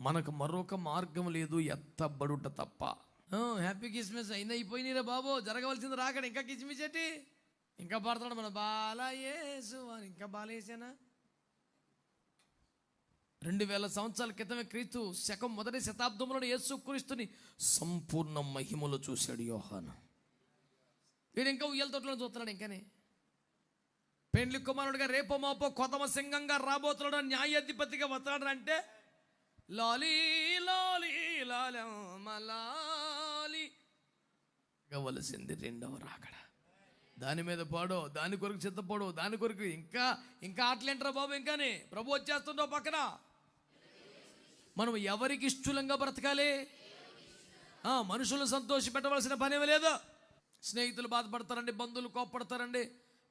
మనకు మరొక మార్గం లేదు ఎత్తబడుట తప్ప. హ్యాపీ కిస్మిస్ అయినా అయిపోయినరా బాబు. జరగవలసింది రాకడ. ఇంకా కిస్మిస్ ఏంటి? ఇంకా పడతాడు మన బాలయేసు అని. ఇంకా బాలయేసేనా? రెండు వేల సంవత్సరాల క్రితమే క్రీస్తు శకం మొదటి శతాబ్దంలో యేసు క్రీస్తుని సంపూర్ణ మహిమలో చూశాడు యోహాను. వీడు ఇంకా ఉయ్యల తోటలో చూస్తున్నాడు ఇంకానే. పెండ్లి కుమారుడిగా రేపో మాపో కొతమ సింగంగా రాబోతున్నాడు న్యాయాధిపతిగా వస్తాడు అంటే లాలి లాలి లాలి కావలసింది రెండవ రాకడ. దాని మీద పాడో దాని కొరకు చిత్తపడో దాని కొరకు ఇంకా ఇంకా ఆటలేంటారా బాబు ఇంకానే? ప్రభు వచ్చేస్తుండో పక్కన? మనం ఎవరికి ఇష్టలంగా బ్రతకాలి? మనుషులు సంతోష పెట్టవలసిన పనేమి లేదు. స్నేహితులు బాధపడతారండి బంధువులు కోప్పడతారండి.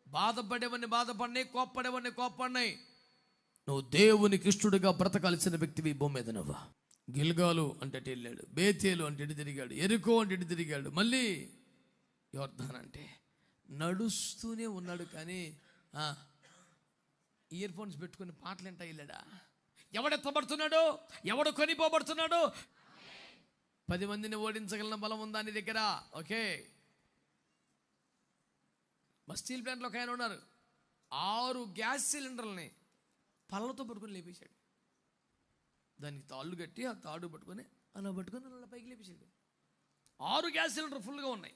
బాధపడేవన్నీ బాధపడినాయి కోప్పడేవన్నీ కోప్పడినాయి. నువ్వు దేవునికి ఇష్టడుగా బ్రతకాల్సిన వ్యక్తివి భూమి మీద నువ్వు. గిల్గాలు అంటే అటు వెళ్ళాడు బేతేలు అంటే ఇటు తిరిగాడు ఎరుకో అంటే ఇటు తిరిగాడు మళ్ళీ యోర్ధాన్ అంటే నడుస్తూనే ఉన్నాడు కానీ ఇయర్ ఫోన్స్ పెట్టుకుని పాటలు ఎంట వెళ్ళాడా? ఎవడెత్తబడుతున్నాడు ఎవడు కొనిపోబడుతున్నాడు? పది మందిని ఓడించగలిగిన బలం ఉందా నీ దగ్గర? ఓకే. మా స్టీల్ ప్లాంట్లో ఒక ఆయన ఉన్నారు. ఆరు గ్యాస్ సిలిండర్లని పళ్ళతో పట్టుకొని లేపేశాడు. దానికి తాళ్ళు కట్టి ఆ తాడు పట్టుకొని అలా పట్టుకొని అలా పైకి లేపేశాడు. ఆరు గ్యాస్ సిలిండర్ ఫుల్గా ఉన్నాయి.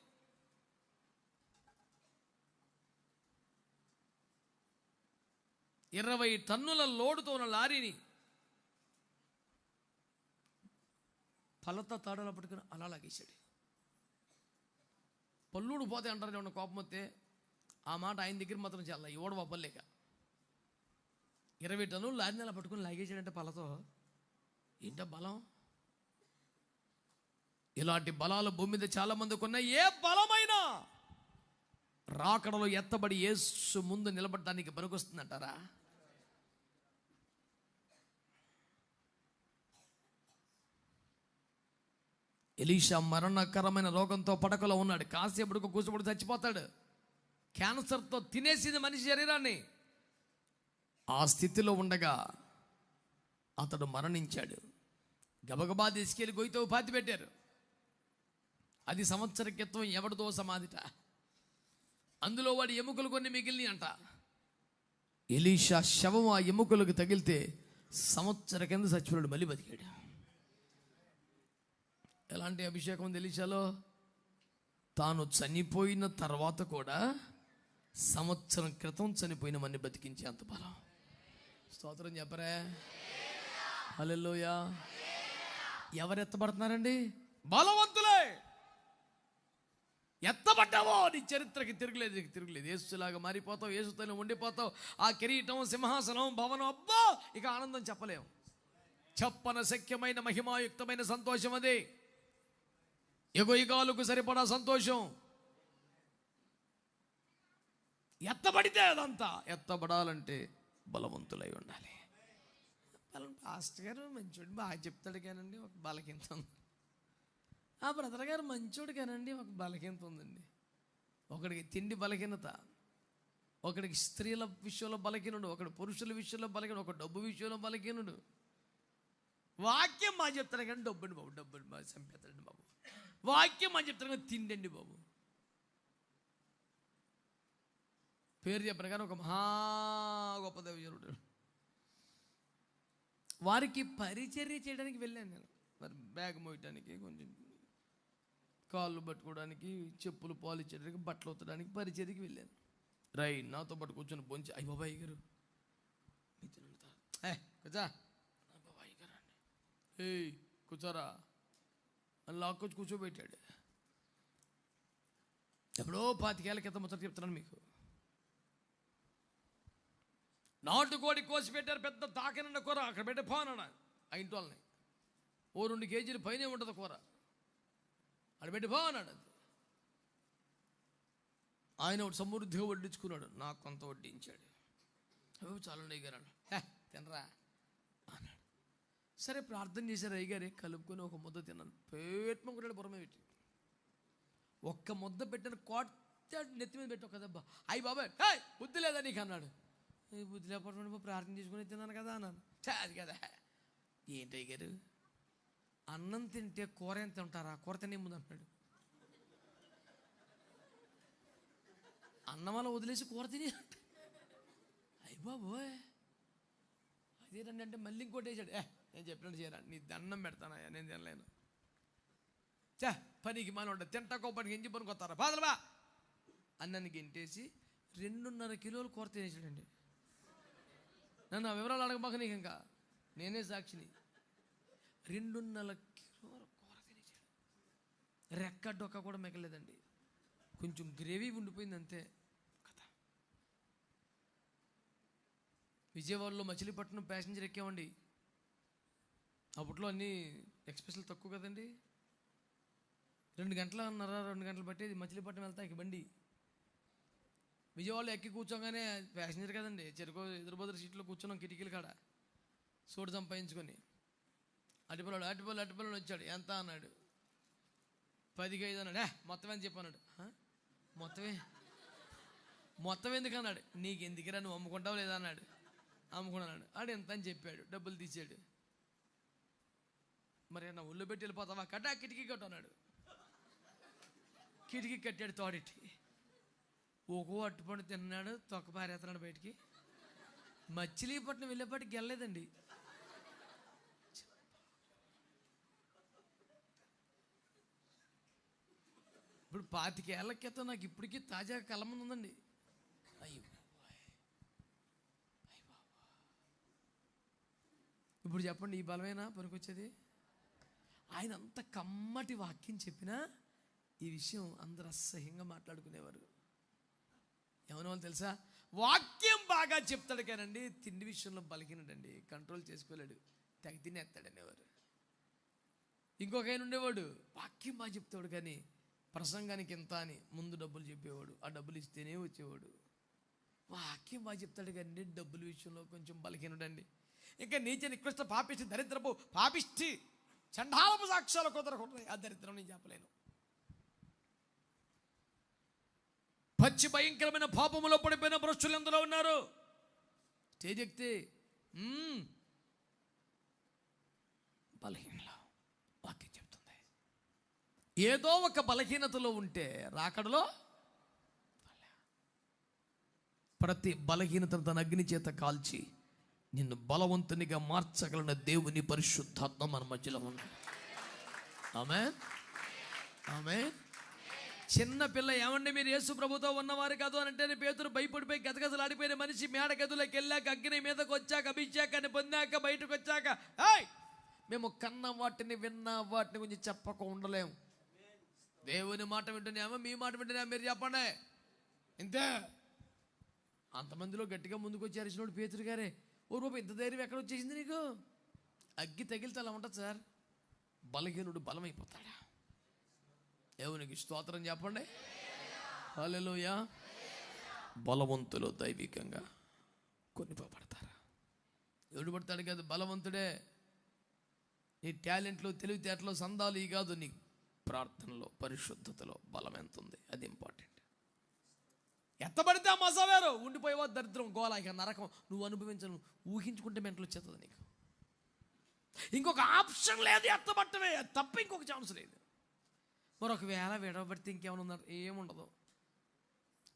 ఇరవై టన్నుల లోడుతో ఉన్న లారీని పళ్ళతో తాడలా పట్టుకుని అలా లాగేశాడు. పల్లుడు పోతే అంటారు ఏమన్నా కోపం వస్తే ఆ మాట ఆయన దగ్గర మాత్రం చాలా ఇవ్వడం అవ్వలేక ఇరవై టన్నులు లారీని అలా పట్టుకుని లాగేసాడంటే పలతో ఏంట బలం? ఇలాంటి బలాలు భూమి మీద చాలామందికి ఉన్నాయి. ఏ బలమైనా రాకడలో ఎత్తబడి ఏసు ముందు నిలబడటానికి పనికొస్తుందంటారా? ఎలీషా మరణకరమైన రోగంతో పడకలో ఉన్నాడు. కాసేపటికి కూర్చోబడి చచ్చిపోతాడు. క్యాన్సర్తో తినేసింది మనిషి శరీరాన్ని. ఆ స్థితిలో ఉండగా అతడు మరణించాడు. గబగబా తీసుకెళ్ళి గొయ్యితో పాతి పెట్టారు. అది సంవత్సర క్రితం ఎవరితో సమాధిట. అందులో వాడి ఎముకలు కొన్ని మిగిలినాయి అంట. ఎలీషా శవం ఆ ఎముకలకు తగిలితే సంవత్సర కింద చచ్చిపోయాడు మళ్ళీ బతికాడు. ఎలాంటి అభిషేకం ఉంది ఎలీషాలో? తాను చనిపోయిన తర్వాత కూడా సంవత్సరం క్రితం చనిపోయిన మన్ని బతికించే అంత బలం. స్తోత్రం చెప్పరే? హల్లెలూయ. ఎవరు ఎత్తబడుతున్నారండి? బలవంతులే! ఎత్తబడ్డావో! నీ చరిత్రకి తిరగలేదు నీకు తిరగలేదు. ఏసులాగా మారిపోతావు ఏసుతోనే ఉండిపోతావు. ఆ కిరీటం సింహాసనం భవనం అబ్బా! ఇక ఆనందం చెప్పలేము చెప్పన శక్యమైన మహిమాయుక్తమైన సంతోషం అది. ఎగో సరిపడా సంతోషం. ఎత్తబడితే అదంతా. ఎత్తబడాలంటే బలవంతులై ఉండాలి. బలం పాస్టర్ గారు మంచోడు బాగా చెప్తాడు కానండి ఒక బలకింత ఉంది. ఆ బ్రదర్ గారు మంచోడు కానండి ఒక బలకింత ఉందండి. ఒకడికి తిండి బలహీనత ఒకడికి స్త్రీల విషయంలో బలహీనుడు ఒకడు పురుషుల విషయంలో బలహీనుడు ఒక డబ్బు విషయంలో బలహీనుడు. వాక్యం మా చెప్తాను కానీ డబ్బుండి బాబు డబ్బుండి బాబు చంపేస్తాడండి బాబు. వాక్యం మా చెప్తాను కానీ తిండండి బాబు. పేరు చెప్పిన కానీ ఒక మహా గొప్ప దైవజనుడు. వారికి పరిచర్య చేయడానికి వెళ్ళాను నేను. మరి బ్యాగ్ మోయటానికి కొంచెం కాళ్ళు పట్టుకోవడానికి చెప్పులు పాలిచ్చడానికి బట్టలు ఉత్తడానికి పరిచర్యకి వెళ్ళాను. రై నాతో పాటు కూర్చొని పొంచి అయ్య బాబాయ్ గారు. కూర్చా. బాబాయ్ గారు అండి. ఏయ్ కూర్చోరా. అని లాక్కొచ్చి కూర్చోబెట్టాడు. ఎప్పుడో పాతికేళ్ళ క్రితం ముచ్చట చెప్తున్నాను మీకు. నాటుకోడి కోసి పెట్టారు పెద్ద తాకినన్న కూర అక్కడ పెట్టే పోనన్నా ఆ ఇంటి వాళ్ళని ఓ రెండు కేజీలు పైనే ఉంటుంది కూర. అక్కడ పెట్టి పో అన్నాడు అది. ఆయన సమృద్ధిగా వడ్డించుకున్నాడు. నాకు కొంత వడ్డించాడు. అవి చాలా అయ్యగారు. "హే, తినరా? అన్నాడు. సరే ప్రార్థన చేశారు అయ్యగారే కలుపుకొని ఒక ముద్ద తిన్నాను. పేట్మ కొట్టాడు పురమే పెట్టి. ఒక్క ముద్ద పెట్టిన కోట నెత్తి మీద పెట్టి ఒక దెబ్బ అయ్యి బాబాయ్ బుద్ధి లేదా నీకు? అన్నాడు. బుద్ధి లేకపోవడం ప్రార్థన చేసుకుని తిన్నాను కదా అన్నాను. అది కదా. ఏంటి గారు అన్నం తింటే కూర ఎంత తింటారా కూర తినే ముందు అంటున్నాడు. అన్నం అలా వదిలేసి కూర తిని అయ్య బాబోయ్. అదేనండి అంటే మళ్ళీ ఇంకోటి వేసాడు. ఏ నేను చెప్పినట్టు చేయరా? నీ దండం పెడతానయ్యా నేను తినలేను. చా పనికి మన ఉంటుంది తింటాకో పనికి ఎంచి పనికి వస్తారా? బాదలబా అన్నని గెంటేసి రెండున్నర కిలోలు కూర తినేసాడండి. నన్ను ఆ వివరాలు అడగబాక నీకు ఇంకా. నేనే సాక్షిని. రెండున్నర కిలోల కూర తినేసాడు రెక్క డొక్క కూడా మిగలేదండి కొంచెం గ్రేవీ ఉండిపోయింది అంతే. కథ. విజయవాడలో మచిలీపట్నం ప్యాసింజర్ ఎక్కామండి. అప్పట్లో అన్నీ ఎక్స్ప్రెస్లు తక్కువ కదండి. రెండు గంటల అన్నారా రెండు గంటలు పట్టేది మచిలీపట్నం వెళ్తాకి బండి. విజయవాడలో ఎక్కి కూర్చోగానే ప్యాసింజర్ కదండి చెరుకు ఎదురుబదురు సీట్లో కూర్చున్నాం కిటికీల కాడ. సూడు సంపాదించుకొని. అటుపల్లాడు అటుపల్లి అటుపల్లని వచ్చాడు. ఎంత అన్నాడు? పదికి ఐదు అన్నాడు మొత్తం ఎంత చెప్పన్నాడు మొత్తమే? మొత్తం ఎందుకు అన్నాడు? నీకు ఎందుకురా నువ్వు అమ్ముకుంటావు లేదా అన్నాడు. అమ్ముకున్నాడు ఆడు ఎంత అని చెప్పాడు. డబ్బులు తీసాడు. మరి నా ఒళ్ళు పెట్టి వెళ్ళిపోతావా? కట్టా కిటికీ కట్టు అన్నాడు. కిటికీ కట్టాడు తోడెట్టి ఒక్కో అట్టుపండు తిన్నాడు తొక్క పారేస్తున్నాడు బయటికి. మచిలీపట్నం వెళ్ళేపాటికి వెళ్ళలేదండి. ఇప్పుడు పాతికేళ్ళ క్రితం నాకు ఇప్పటికీ తాజాగా కలముంది ఉందండి. అయ్యో ఇప్పుడు చెప్పండి ఈ బలమేనా పనికొచ్చేది? ఆయన అంత కమ్మటి వాక్యం చెప్పినా ఈ విషయం అందరు అసహ్యంగా మాట్లాడుకునేవారు. ఏమన్నా వాళ్ళు తెలుసా? వాక్యం బాగా చెప్తాడు కానండి తిండి విషయంలో బలికినడండి కంట్రోల్ చేసుకోలేడు తెగ తినేస్తాడు ఎవరు ఇంకొక ఆయన ఉండేవాడు వాక్యం బాగా చెప్తాడు కానీ ప్రసంగానికి ఎంత అని ముందు డబ్బులు చెప్పేవాడు ఆ డబ్బులు ఇస్తేనే వచ్చేవాడు. వాక్యం బాగా చెప్తాడు కానీ డబ్బుల విషయంలో కొంచెం బలహీనుడండి. ఇంకా నీచ నికృష్ట పాపిష్టి దరిద్రపు పాపిష్టి చండాలపు సాక్ష్యాలు కుదరకుంటున్నాయి ఆ దరిద్రం నేను చెప్పలేను. పచ్చి భయంకరమైన పాపములో పడిపోయిన భ్రష్టులు ఎందులో ఉన్నారు. స్టేజ్ బలహీనలో వాక్యం చెప్తుంది. ఏదో ఒక బలహీనతలో ఉంటే రాకడలో ప్రతి బలహీనతను తన అగ్ని చేత కాల్చి నిన్ను బలవంతునిగా మార్చగలన దేవుని పరిశుద్ధాత్మ మన మధ్యలో ఉంది. ఆమె ఆమె చిన్న పిల్ల ఏమండి మీరు యేసు ప్రభుతో ఉన్నవారు కాదు అని అంటేనే పేతురు భయపడిపోయి గతగతలాడిపోయిన మనిషి మేడ గదులోకి వెళ్ళాక అగ్ని మీదకి వచ్చాక అభిషేకాన్ని పొందాక బయటకు వచ్చాక హాయ్ మేము కన్న వాటిని విన్న వాటిని గురించి చెప్పక ఉండలేము దేవుని మాట వింటున్నామో? మీ మాట వింటున్నామో? మీరు చెప్పండి. ఇంతే. అంతమందిలో గట్టిగా ముందుకు వచ్చి అరిచినోడు పేతురు గారే ఓ రూపాయి ఇంత ధైర్యం ఎక్కడ వచ్చేసింది నీకు? అగ్గి తగిలితే అలా ఉంటుంది సార్. బలహీనుడు బలమైపోతాడా? దేవునికి స్తోత్రం చెప్పండి. హల్లెలూయ. బలవంతులు దైవికంగా కొనిపోబడతారా. ఎవడు పడతాడు కాదు బలవంతుడే. నీ టాలెంట్లో తెలివితేటలో సందాలు ఈ కాదు నీ ప్రార్థనలో పరిశుద్ధతలో బలం ఎంత ఉంది? అది ఇంపార్టెంట్. ఎత్తబడితే ఆ మజావేరు ఉండిపోయేవా దరిద్రం గోళ ఇక నరకం. నువ్వు అనుభవించను ఊహించుకుంటే మెంటలు వచ్చేస్తుంది నీకు. ఇంకొక ఆప్షన్ లేదు ఎత్తబట్టమే. తప్ప ఇంకొక ఛాన్స్ లేదు. మరి ఒకవేళ విడవబడితే ఇంకేమైనా ఉన్నారు ఏముండదు.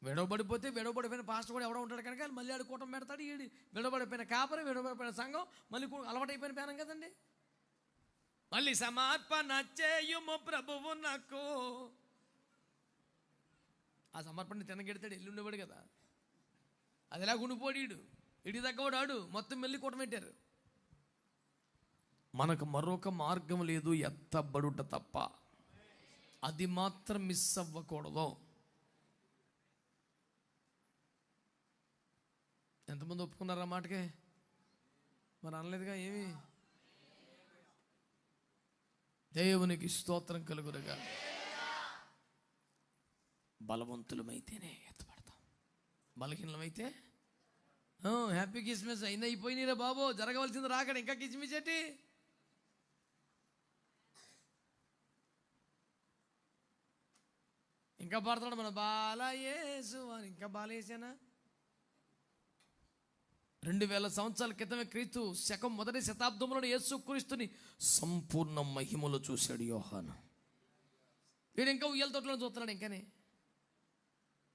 విడవబడిపోతే విడవబడిపోయిన పాస్టర్ కూడా ఎవడో ఉంటాడు కనుక మళ్ళీ ఆడు కూటం పెడతాడు ఈ విడవబడిపోయిన కాపరి విడవబడిపోయిన సంఘం మళ్ళీ అలవాటైపోయిన పేనం కదండి. మళ్ళీ సమర్పణ చేయుము ప్రభువు నాకు. ఆ సమర్పణ తినగెడతాడు ఎల్లు ఉండేవాడు కదా. అది ఎలా ఉండిపోడీడు ఇడి తగ్గవాడు ఆడు మొత్తం మెల్లి కూటం పెట్టారు. మనకు మరొక మార్గం లేదు ఎత్తబడుట తప్ప. అది మాత్రం మిస్ అవ్వకూడదు. ఎంతమంది ఒప్పుకున్నారు ఆ మాటకే? మరి అనలేదుగా ఏమి? దేవునికి స్తోత్రం కలుగురుగా బలవంతులమైతేనే ఎత్తపడతాం బలహీనమైతే ఆ, హ్యాపీ కిస్మస్ అయినా అయిపోయినాయిరా బాబు. జరగవలసింది రాకడ. ఇంకా కిస్మిస్ ఏంటి? ఇంకా పడతాడు మన బాలయేసు అని. ఇంకా బాలేసానా రెండు వేల సంవత్సరాల క్రితమే క్రీస్తు శకం మొదటి శతాబ్దంలో యేసుక్రీస్తుని సంపూర్ణ మహిమలో చూశాడు యోహాను. వీడు ఇంకా ఉయ్యాల తోటలో చూస్తున్నాడు ఇంకానే.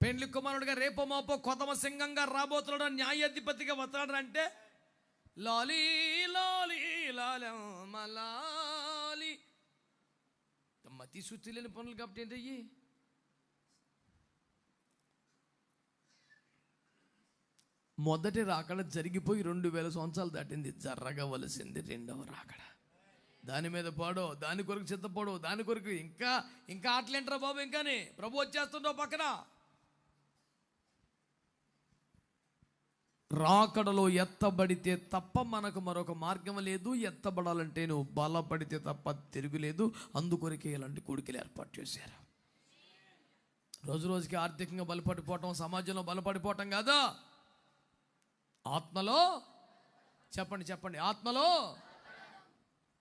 పెండ్లి కుమారుడిగా రేపో మాపో కొతమ సింగంగా రాబోతున్నాడు న్యాయాధిపతిగా వస్తాడు అంటే లాలి లాలి లాలమ్మ లాలి. మతి శుద్ధి లేని పనులు కాబట్టి ఏంటయ్యి? మొదటి రాకడ జరిగిపోయి రెండు వేల సంవత్సరాలు దాటింది. జరగవలసింది రెండవ రాకడ. దాని మీద పాడో దాని కొరకు చిత్తపడో దాని కొరకు ఇంకా ఇంకా ఆటలేంటరా బాబు ఇంకానే? ప్రభు వచ్చేస్తుండో పక్కన? రాకడలో ఎత్తబడితే తప్ప మనకు మరొక మార్గం లేదు. ఎత్తబడాలంటే నువ్వు బలపడితే తప్ప తిరుగులేదు అందుకొరకే ఇలాంటి కోడికలు ఏర్పాటు చేశారు. రోజు రోజుకి ఆర్థికంగా బలపడిపోవటం సమాజంలో బలపడిపోవటం కాదా? ఆత్మలో? చెప్పండి చెప్పండి. ఆత్మలో?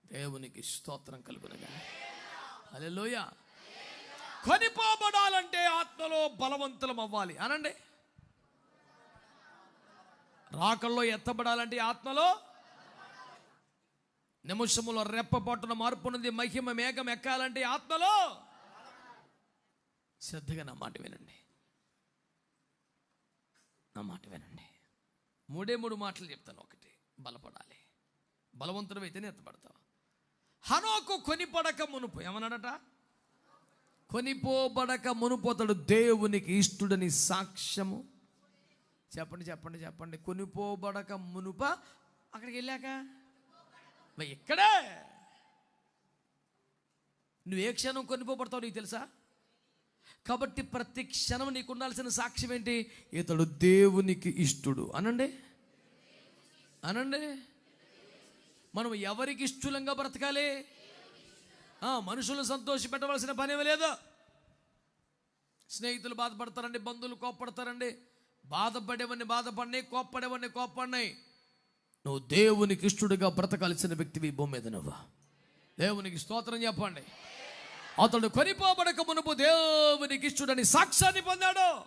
దేవునికి స్తోత్రం కలుగునగా అలెలోయ కొనిపోబడాలంటే ఆత్మలో బలవంతులం అవ్వాలి. అనండి. రాకల్లో ఎత్తబడాలంటే ఆత్మలో? నిమిషములో రెప్పపట్టున మార్పునుంది మహిమ మేఘం ఎక్కాలంటే ఆత్మలో? శ్రద్ధగా నా మాట వినండి. నా మాట వినండి. మూడే మూడు మాటలు చెప్తాను ఒకటి. బలపడాలి. బలవంతుడు ఎత్తపడతావు హనోకు కొనిపడక మునుపు ఏమన్నాడట? కొనిపోబడక మునుపోతాడు దేవునికి ఇష్టడని సాక్ష్యము. చెప్పండి చెప్పండి చెప్పండి. కొనిపోబడక మునుప అక్కడికి వెళ్ళాక? ఇక్కడే నువ్వు ఏ క్షణం కొనిపోబడతావు నీకు తెలుసా? కాబట్టి ప్రతి క్షణం నీకు ఉండాల్సిన సాక్ష్యం ఏంటి? ఇతడు దేవునికి ఇష్టుడు. అనండి? అనండి? మనం ఎవరికి ఇష్టలంగా బ్రతకాలి? ఆ, మనుషులు సంతోష పెట్టవలసిన పని లేదు. స్నేహితులు బాధపడతారండి బంధువులు కోప్పడతారండి. బాధపడేవన్నీ బాధపడినాయి కోప్పడేవన్నీ కోప్పడినాయి నువ్వు దేవునికి ఇష్టడుగా బ్రతకాల్సిన వ్యక్తివి భూమి మీద నువ్వు. దేవునికి స్తోత్రం చెప్పండి. అతడు కొనిపోబడక మునుపు ఇష్టడని సాక్ష్యాన్ని పొందాడు.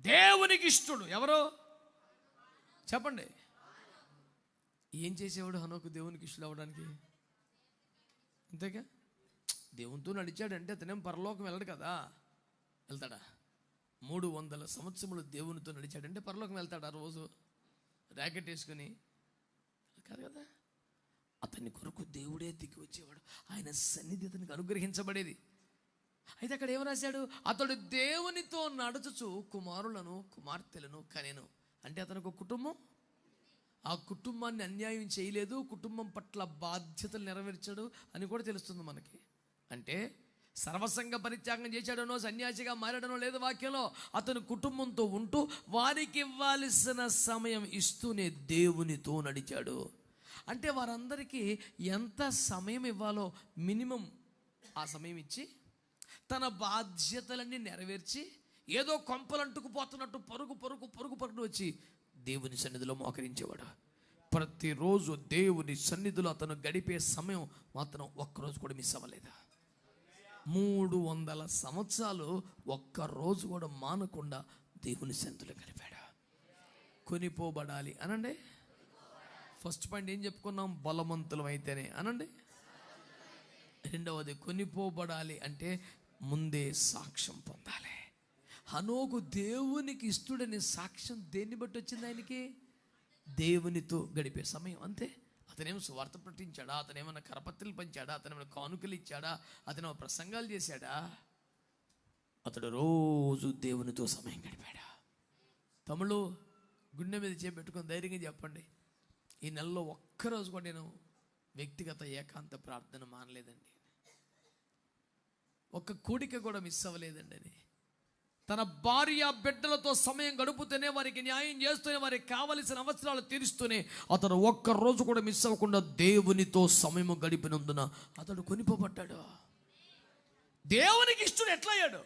దేవునికి ఇష్టడు. ఎవరు? చెప్పండి. ఏం చేసేవాడు హనోకు దేవునికి ఇష్టడు అవ్వడానికి? అంతేగా దేవునితో నడిచాడంటే అతనేం పరలోకం వెళ్ళడు కదా. వెళ్తాడా? మూడు వందల సంవత్సరములు దేవునితో నడిచాడంటే పరలోకం వెళ్తాడా రోజు? ర్యాకెట్ వేసుకుని? కాదు కదా? అతని కొరకు దేవుడే దిగి వచ్చేవాడు. ఆయన సన్నిధి అతనికి అనుగ్రహించబడేది. అయితే అక్కడ ఏం రాశాడు? అతడు దేవునితో నడుచుచు కుమారులను కుమార్తెలను కనెను. అంటే అతనికి ఒక కుటుంబం? ఆ కుటుంబాన్ని అన్యాయం చేయలేదు కుటుంబం పట్ల బాధ్యతలు నెరవేర్చాడు అని కూడా తెలుస్తుంది మనకి. అంటే సర్వసంగ పరిత్యాగం చేశాడనో సన్యాసిగా మారాడనో లేదు వాక్యంలో. అతను కుటుంబంతో ఉంటూ వారికి ఇవ్వాల్సిన సమయం ఇస్తూనే దేవునితో నడిచాడు. అంటే వారందరికీ ఎంత సమయం ఇవ్వాలో మినిమం ఆ సమయం ఇచ్చి తన బాధ్యతలన్నీ నెరవేర్చి ఏదో కొంపలంటుకుపోతున్నట్టు పరుగు పరుగు పరుగు పరుగు వచ్చి దేవుని సన్నిధిలో మోకరించేవాడు. ప్రతిరోజు దేవుని సన్నిధిలో అతను గడిపే సమయం మాత్రం ఒక్కరోజు కూడా మిస్ అవ్వలేదా? మూడు వందల సంవత్సరాలు ఒక్క రోజు కూడా మానకుండా దేవుని సన్నిధిలో గడిపాడు? కొనిపోబడాలి అనండి. ఫస్ట్ పాయింట్ ఏం చెప్పుకున్నాం? బలవంతులం అయితేనే అనండి? రెండవది కొనిపోబడాలి అంటే ముందే సాక్ష్యం పొందాలి. హనోకు దేవునికి ఇష్టడని సాక్ష్యం దేన్ని బట్టి వచ్చింది ఆయనకి? దేవునితో గడిపే సమయం అంతే? అతనేమో సువార్త ప్రకటించాడా? అతనేమన్నా కరపత్రులు పంచాడా? అతనేమైనా కానుకలు ఇచ్చాడా? అతను ప్రసంగాలు చేశాడా? అతడు రోజు దేవునితో సమయం గడిపాడా? తమిళు గుండె మీద చేపెట్టుకొని ధైర్యంగా చెప్పండి. ఈ నెలలో ఒక్కరోజు కూడా నేను వ్యక్తిగత ఏకాంత ప్రార్థన మానలేదండి. ఒక్క కూడిక కూడా మిస్ అవ్వలేదండి అని తన భార్య బిడ్డలతో సమయం గడుపుతూనే వారికి న్యాయం చేస్తూనే వారికి కావలసిన అవసరాలు తీరుస్తూనే అతను ఒక్క రోజు కూడా మిస్ అవ్వకుండా దేవునితో సమయం గడిపినందున అతడు కొనిపోబడ్డాడు. దేవునికి ఇష్టడు ఎట్లా అయ్యాడు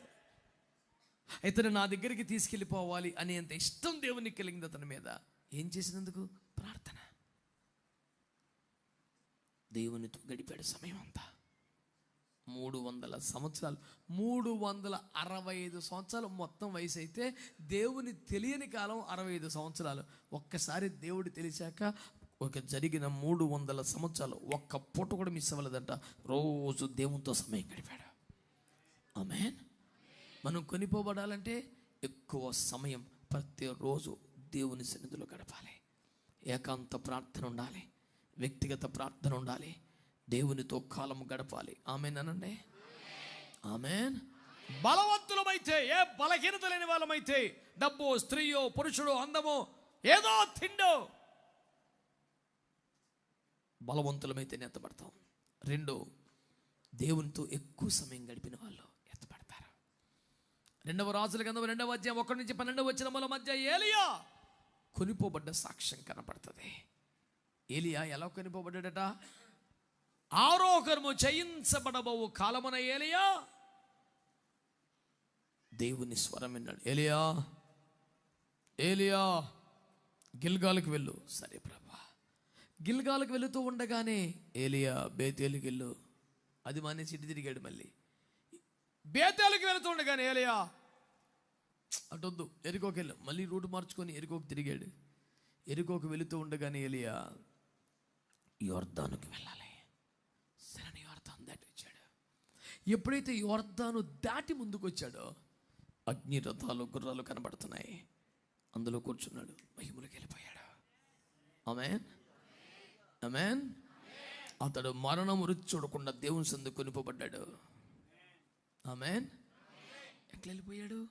ఇతను నా దగ్గరికి తీసుకెళ్ళిపోవాలి అనేంత ఇష్టం దేవునికి కలిగింది అతని మీద. ఏం చేసినందుకు? ప్రార్థన. దేవునితో గడిపాడు సమయం అంతా మూడు వందల సంవత్సరాలు మూడు వందల అరవై ఐదు సంవత్సరాలు మొత్తం వయసు అయితే దేవుని తెలియని కాలం అరవై ఐదు సంవత్సరాలు. ఒక్కసారి దేవుడు తెలిసాక ఒక జరిగిన మూడు వందల సంవత్సరాలు ఒక్క పూట కూడా మిస్ అవ్వలేదంట. రోజు దేవునితో సమయం గడిపాడు. ఆమెన్. మనం కొనిపోబడాలంటే ఎక్కువ సమయం ప్రతిరోజు దేవుని సన్నిధిలో గడపాలి. ఏకాంత ప్రార్థన ఉండాలి. వ్యక్తిగత ప్రార్థన ఉండాలి. దేవునితో కాలం గడపాలి. ఆమెనండి అనండి. ఆమెన్. బలవంతులమైతే ఏ బలహీనత లేని వాళ్ళమైతే డబ్బు స్త్రీయో పురుషుడు అందమో ఏదో తిండో. బలవంతులమైతే ఎత్తపడతాం రెండు దేవునితో ఎక్కువ సమయం గడిపిన వాళ్ళు ఎత్తపడతారు రెండవ రాజుల కింద రెండవ అధ్యాయం ఒకటి నుంచి పన్నెండవ వచ్చిన వాళ్ళ మధ్య ఏలియా కొనిపోబడ్డ సాక్ష్యం కనపడుతుంది. ఏలియా ఎలా కనిపబడ్డాడట? ఆరోకరము చేయించబడబోవు కాలమున ఏలియా? దేవుని స్వరం విన్నాడు. ఏలియా ఏలియా గిల్గాలకు వెళ్ళు. సరే ప్రభా. గిల్గాలకు వెళుతూ ఉండగానే ఏలియా బేతేలుకి వెళ్ళు. అది మానేసి ఇటు తిరిగాడు మళ్ళీ. బేతేలుకి వెళుతూ ఉండగానే ఏలియా అటొద్దు ఎరుకోకి వెళ్ళు. మళ్ళీ రూట్ మార్చుకొని ఎరుకోకి తిరిగాడు. ఎరుకోకి వెళుతూ ఉండగానే ఏలియా యోర్దానుకి వెళ్ళాలి. సరే యోర్దాను దాటి వచ్చాడు ఎప్పుడైతే యోర్దాను దాటి ముందుకు వచ్చాడో అగ్ని రథాలు గుర్రాలు కనబడుతున్నాయి. అందులో కూర్చున్నాడు. మహిములకు వెళ్ళిపోయాడు. ఆమెన్. ఆమెన్. అతడు మరణం రుచి చూడకుండా దేవుని సందు కొనిపోబడ్డాడు. ఆమెన్. ఎట్లా వెళ్ళిపోయాడు?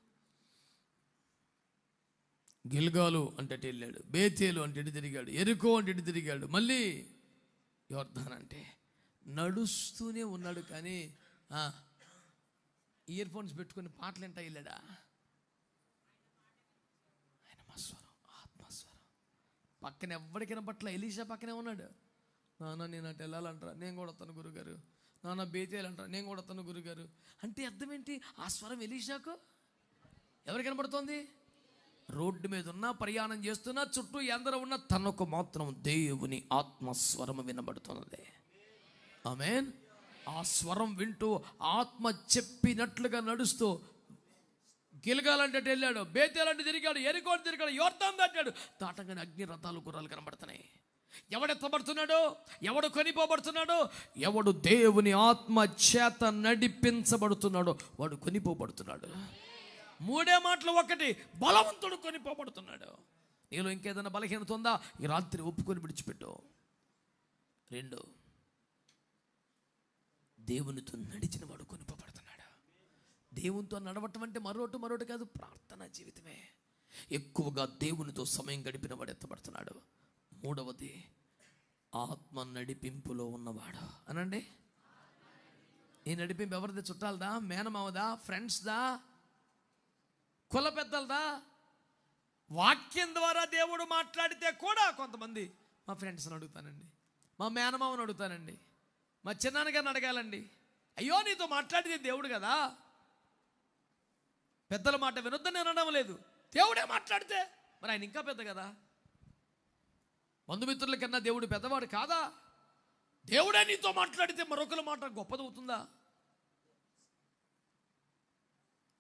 గిల్గాలు అంటే వెళ్ళాడు. బేతేలు అంటే ఇటు తిరిగాడు. ఎరుకో అంటే ఇటు తిరిగాడు. మళ్ళీ యోర్ధాన్ అంటే నడుస్తూనే ఉన్నాడు కానీ ఇయర్ ఫోన్స్ పెట్టుకుని పాటలు ఎంట వెళ్ళాడా? ఆయన మా స్వరం ఆత్మస్వరం. పక్కన ఎవరికైనా పట్ల ఎలీషా పక్కనే ఉన్నాడు. నాన్న నేను అటు వెళ్ళాలంటారా నేను కూడా వస్తాను గురుగారు. నాన్న బేతేయాలంటారా నేను కూడా వస్తాను గురుగారు. అంటే అర్థం ఏంటి? ఆ స్వరం ఎలీషాకు? ఎవరికి కనబడుతోంది రోడ్డు మీద ఉన్నా ప్రయాణం చేస్తున్నా చుట్టూ ఎందరో ఉన్నా తనకు మాత్రం దేవుని ఆత్మస్వరం వినబడుతున్నది. ఆమెన్? ఆ స్వరం వింటూ ఆత్మ చెప్పినట్లుగా నడుస్తూ గిలగాలంటే వెళ్ళాడు బేతేలంటే తిరిగాడు ఎరుకోటి తిరిగాడు యోర్తాం దాటాడు. దాటంగానే అగ్ని రథాలు గుర్రాలు కనబడుతున్నాయి. ఎవడెత్తబడుతున్నాడు ఎవడు కొనిపోబడుతున్నాడు? ఎవడు దేవుని ఆత్మ చేత నడిపించబడుతున్నాడో? వాడు కొనిపోబడుతున్నాడు. మూడే మాటలు ఒకటి బలవంతుడు కొనిపోబడుతున్నాడు. నీలో ఇంకేదైనా బలహీనత ఉందా? ఈ రాత్రి ఒప్పుకొని విడిచిపెట్టు. రెండు దేవునితో నడిచిన వాడు కొనిపోబడుతున్నాడు. దేవునితో నడవటం అంటే మరోటి మరోటి కాదు ప్రార్థన జీవితమే. ఎక్కువగా దేవునితో సమయం గడిపిన వాడు ఎత్తబడుతున్నాడు. మూడవది ఆత్మ నడిపింపులో ఉన్నవాడు. అనండి? ఈ నడిపింపు ఎవరిది? చుట్టాలదా? మేనమావదా? ఫ్రెండ్స్దా? కుల పెద్దలదా? వాక్యం ద్వారా దేవుడు మాట్లాడితే కూడా కొంతమంది మా ఫ్రెండ్స్ని అడుగుతానండి మా మేనమామని అడుగుతానండి మా చిన్నాన్నగారిని అడగాలండి. అయ్యో నీతో మాట్లాడితే దేవుడు కదా? పెద్దల మాట వినొద్దని నేను అనడం లేదు. దేవుడే మాట్లాడితే. మరి ఆయన ఇంకా పెద్ద కదా? బంధుమిత్రుల కన్నా దేవుడు పెద్దవాడు కాదా? దేవుడే నీతో మాట్లాడితే మరొకరి మాట గొప్పదవుతుందా?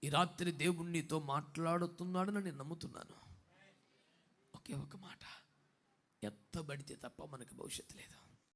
ఈ రాత్రి దేవుడు నీతో మాట్లాడుతున్నాడని నేను నమ్ముతున్నాను. ఒకే ఒక మాట. ఎత్తబడితే తప్ప మనకు భవిష్యత్తు లేదు.